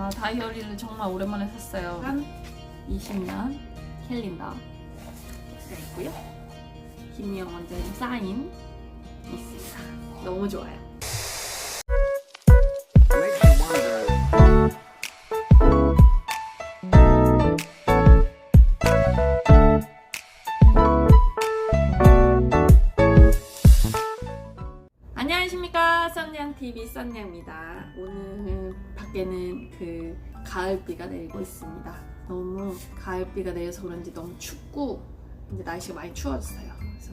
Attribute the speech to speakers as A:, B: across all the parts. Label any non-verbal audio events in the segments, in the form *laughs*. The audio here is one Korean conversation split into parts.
A: 아, 다이어리를 정말 오랜만에 샀어요. 한 20년 캘린더가 있고요. 김미영 원장님 사인 있습니다. 너무 좋아요. 안녕하십니까 썬냥 TV 썬냥입니다. 오늘 밖에는 그 가을비가 내리고 있습니다. 너무 가을비가 내려서 그런지 너무 춥고 이제 날씨가 많이 추워졌어요. 그래서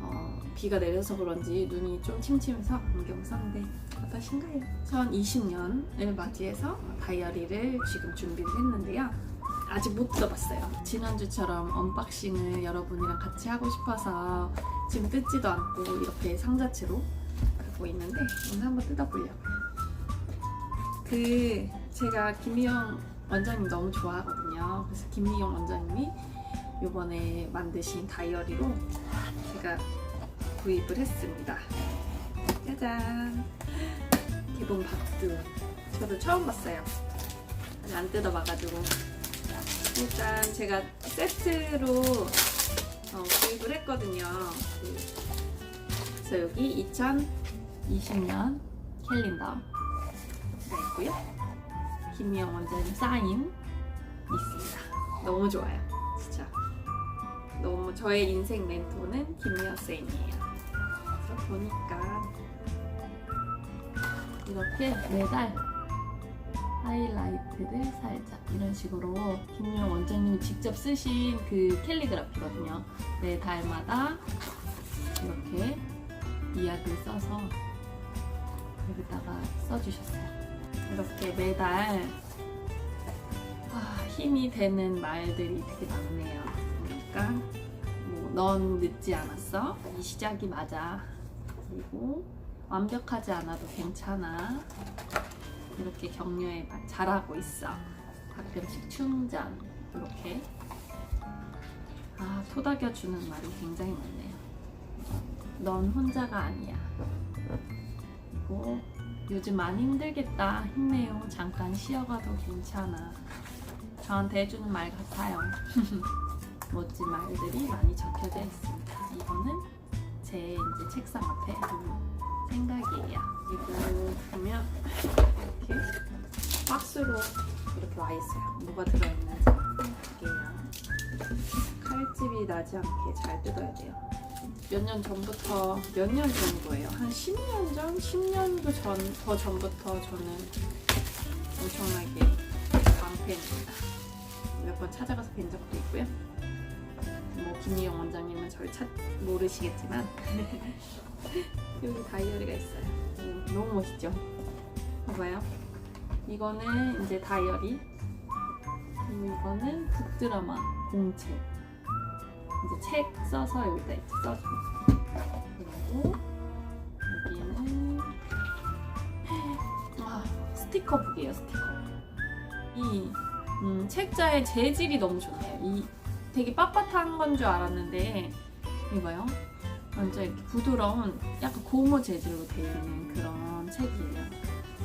A: 어, 비가 내려서 그런지 눈이 좀 침침해서 안경 썼는데 어떠신가요? 2020년을 맞이해서 다이어리를 지금 준비를 했는데요. 아직 못 뜯어봤어요. 지난주처럼 언박싱을 여러분이랑 같이 하고 싶어서 지금 뜯지도 않고 이렇게 상자채로 갖고 있는데 오늘 한번 뜯어보려고요. 그 제가 김미영 원장님 너무 좋아하거든요. 그래서 김미영 원장님이 이번에 만드신 다이어리로 제가 구입을 했습니다. 짜잔! 기본 박두. 저도 처음 봤어요. 안 뜯어봐가지고. 일단 제가 세트로 어, 구입을 했거든요. 그, 그래서 여기 2020년 캘린더가 있고요. 김미영 원장님 사인 있습니다. 너무 좋아요. 진짜. 너무 저의 인생 멘토는 김미영 쌤이에요. 그래서 보니까 이렇게 매달 하이라이트를 살짝 이런 식으로 김용 원장님이 직접 쓰신 그 캘리그라피거든요. 매 달마다 이렇게 이야기를 써서 여기다가 써주셨어요. 이렇게 매달 아, 힘이 되는 말들이 되게 많네요. 그러니까 뭐, 넌 늦지 않았어. 이 시작이 맞아. 그리고 완벽하지 않아도 괜찮아. 이렇게 격려해 봐. 잘하고 있어. 가끔씩 충전. 이렇게. 아, 토닥여 주는 말이 굉장히 많네요. 넌 혼자가 아니야. 그리고 요즘 많이 힘들겠다. 힘내요. 잠깐 쉬어가도 괜찮아. 저한테 해주는 말 같아요. *laughs* 멋진 말들이 많이 적혀져 있습니다. 이거는 제 이제 책상 앞에 두는 생각이에요. 그리고 보면 이렇게 박스로 이렇게 와 있어요. 뭐가 들어있는지 볼게요. 칼집이 나지 않게 잘 뜯어야 돼요. 몇 년 전부터 몇 년 전이고요. 한 10년 전, 10년도 전, 더 전부터 저는 엄청나게 광팬입니다. 몇 번 찾아가서 뵌 적도 있고요. 뭐 김미영 원장님은 저를 찾 모르시겠지만 *laughs* 여기 다이어리가 있어요. 음, 너무 멋있죠? 봐봐요. 이거는 이제 다이어리. 그리고 이거는 북드라마 공책. 이제 책 써서 여기다 이렇게 써줍니다. 그리고 여기는 아, 스티커북이에요, 스티커북. 이 음, 책자의 재질이 너무 좋네요. 이 되게 빳빳한 건 줄 알았는데 이거요. 완전 이렇게 부드러운 약간 고무 재질로 되어 있는 그런 책이에요.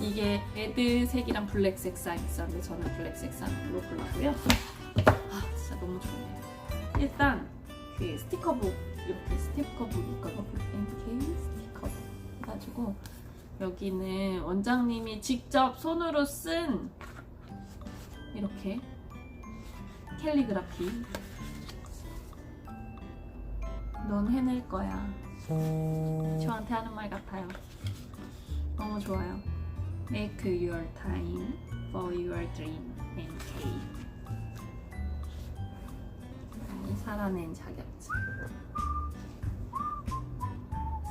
A: 이게 레드색이랑 블랙 색상 있었는데 저는 블랙 색상으로 골랐고요. 아 진짜 너무 좋네요. 일단 그 스티커북 이렇게 스티커북 있거든요. NK 스티커북 해가지고 여기는 원장님이 직접 손으로 쓴 이렇게 캘리그라피 넌 해낼 거야. 저한테 하는 말 같아요. 너무 좋아요. Make your time for your dream NK. 살아낸 자격증.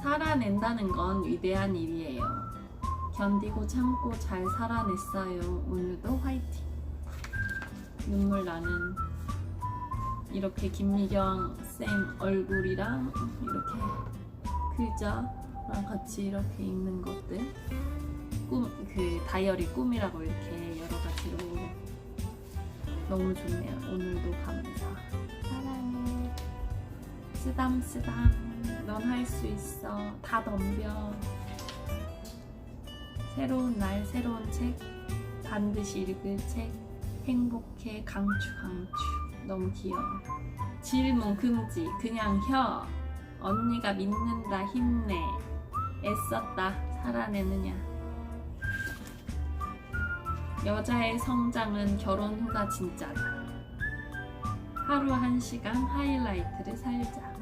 A: 살아낸다는 건 위대한 일이에요. 견디고 참고 잘 살아냈어요. 오늘도 화이팅. 눈물 나는 이렇게 김미경 쌤 얼굴이랑 이렇게 글자랑 같이 이렇게 있는 것들 꿈 그 다이어리 꿈이라고 이렇게 여러 가지로 너무 좋네요. 오늘도 감사. 사랑해. 쓰담 쓰담. 넌 할 수 있어. 다 덤벼. 새로운 날 새로운 책 반드시 읽을 책 행복해 강추 강추 너무 귀여워 질문 금지 그냥 혀 언니가 믿는다 힘내 애썼다 살아내느냐 여자의 성장은 결혼 후가 진짜다 하루 한 시간 하이라이트를 살자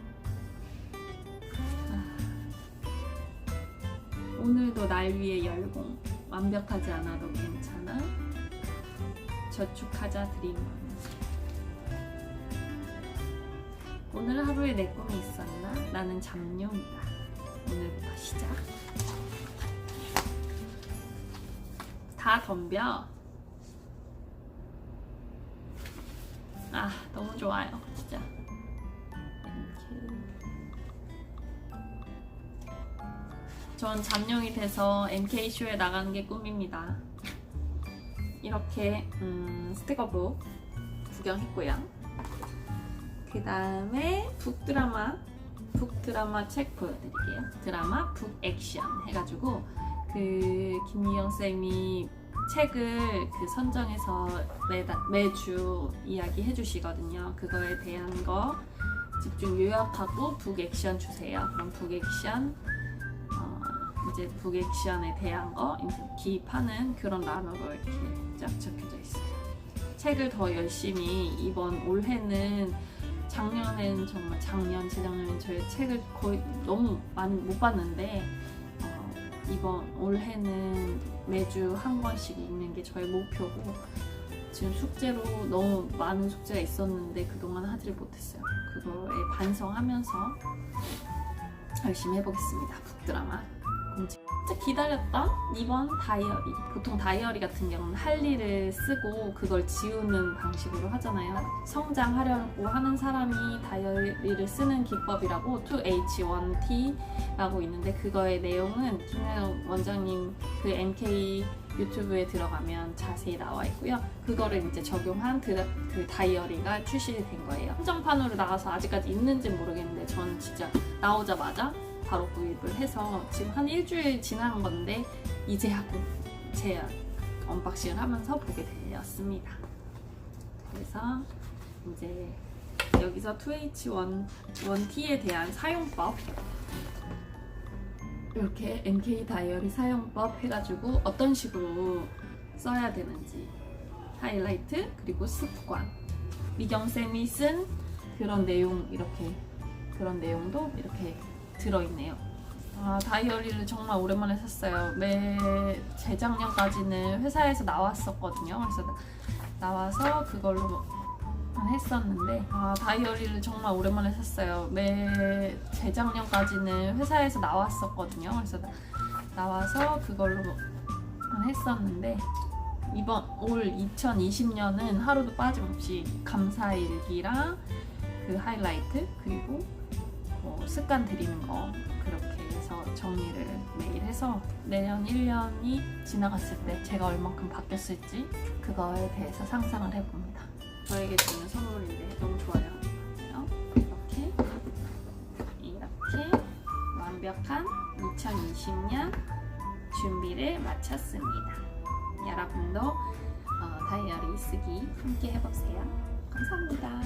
A: 오늘도 날 위해 열공 완벽하지 않아도 괜찮아. 저축하자 드림. 오늘 하루에 내 꿈이 있었나? 나는 잠룡이다. 오늘부터 시작. 다 덤벼. 아 너무 좋아요 진짜. 땡큐. 전 잠룡이 돼서 MK쇼에 나가는 게 꿈입니다 이렇게 음, 스티커북 구경했고요 그 다음에 북드라마 북드라마 책 보여드릴게요 드라마 북액션 해가지고 그 김미영 쌤이 책을 그 선정해서 매다, 매주 이야기 해 주시거든요. 그거에 대한 거 집중 요약하고 북 액션 주세요. 그럼 북 액션 어, 이제 북액션에 대한 거 기입하는 그런 단어로 이렇게 쫙 적혀져 있어요. 책을 더 열심히 이번 올해는 작년엔 정말 작년 재작년엔 저희 책을 거의 너무 많이 못 봤는데 어, 이번 올해는 매주 한 권씩 읽는 게 저의 목표고 지금 숙제로 너무 많은 숙제가 있었는데 그동안 하지를 못했어요. 그거에 반성하면서 열심히 해보겠습니다. 북드라마 진짜 기다렸던 이번 다이어리. 보통 다이어리 같은 경우는 할 일을 쓰고 그걸 지우는 방식으로 하잖아요. 성장하려고 하는 사람이 다이어리를 쓰는 기법이라고 2H1T라고 있는데 그거의 내용은 김혜영 원장님 그 MK 유튜브에 들어가면 자세히 나와 있고요. 그거를 이제 적용한 그, 그 다이어리가 출시된 거예요. 한정판으로 나가서 아직까지 있는지 모르겠는데 저는 진짜 나오자마자 바로 구입을 해서 지금 한 일주일 지난 건데 이제 하고 제 언박싱을 하면서 보게 되었습니다. 그래서 이제 여기서 2H1, 1T에 대한 사용법 이렇게 NK 다이어리 사용법 해가지고 어떤 식으로 써야 되는지 하이라이트 그리고 습관 미경쌤이 쓴 그런 내용 이렇게 그런 내용도 이렇게 들어있네요. 아 다이어리를 정말 오랜만에 샀어요. 매 재작년까지는 회사에서 나왔었거든요. 그래서 나- 나와서 그걸로 했었는데 아 다이어리를 정말 오랜만에 샀어요. 매 재작년까지는 회사에서 나왔었거든요. 그래서 나- 나와서 그걸로 했었는데 이번 올 2020년은 하루도 빠짐없이 감사일기랑 그 하이라이트 그리고 뭐 습관 들이는 거 그렇게 해서 정리를 매일 해서 내년 1년이 지나갔을 때 제가 얼만큼 바뀌었을지 그거에 대해서 상상을 해봅니다. 저에게 주는 선물인데 너무 좋아요. 어? 이렇게 이렇게 완벽한 2020년 준비를 마쳤습니다. 여러분도 어, 다이어리 쓰기 함께 해보세요. 감사합니다.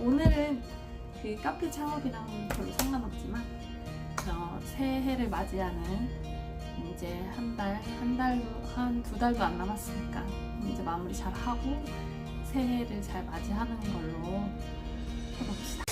A: 오늘은 그 카페 창업이랑 별로 상관없지만 어, 새해를 맞이하는 이제 한 달, 한 달, 한두 달도 안 남았으니까 이제 마무리 잘 하고 새해를 잘 맞이하는 걸로 해봅시다.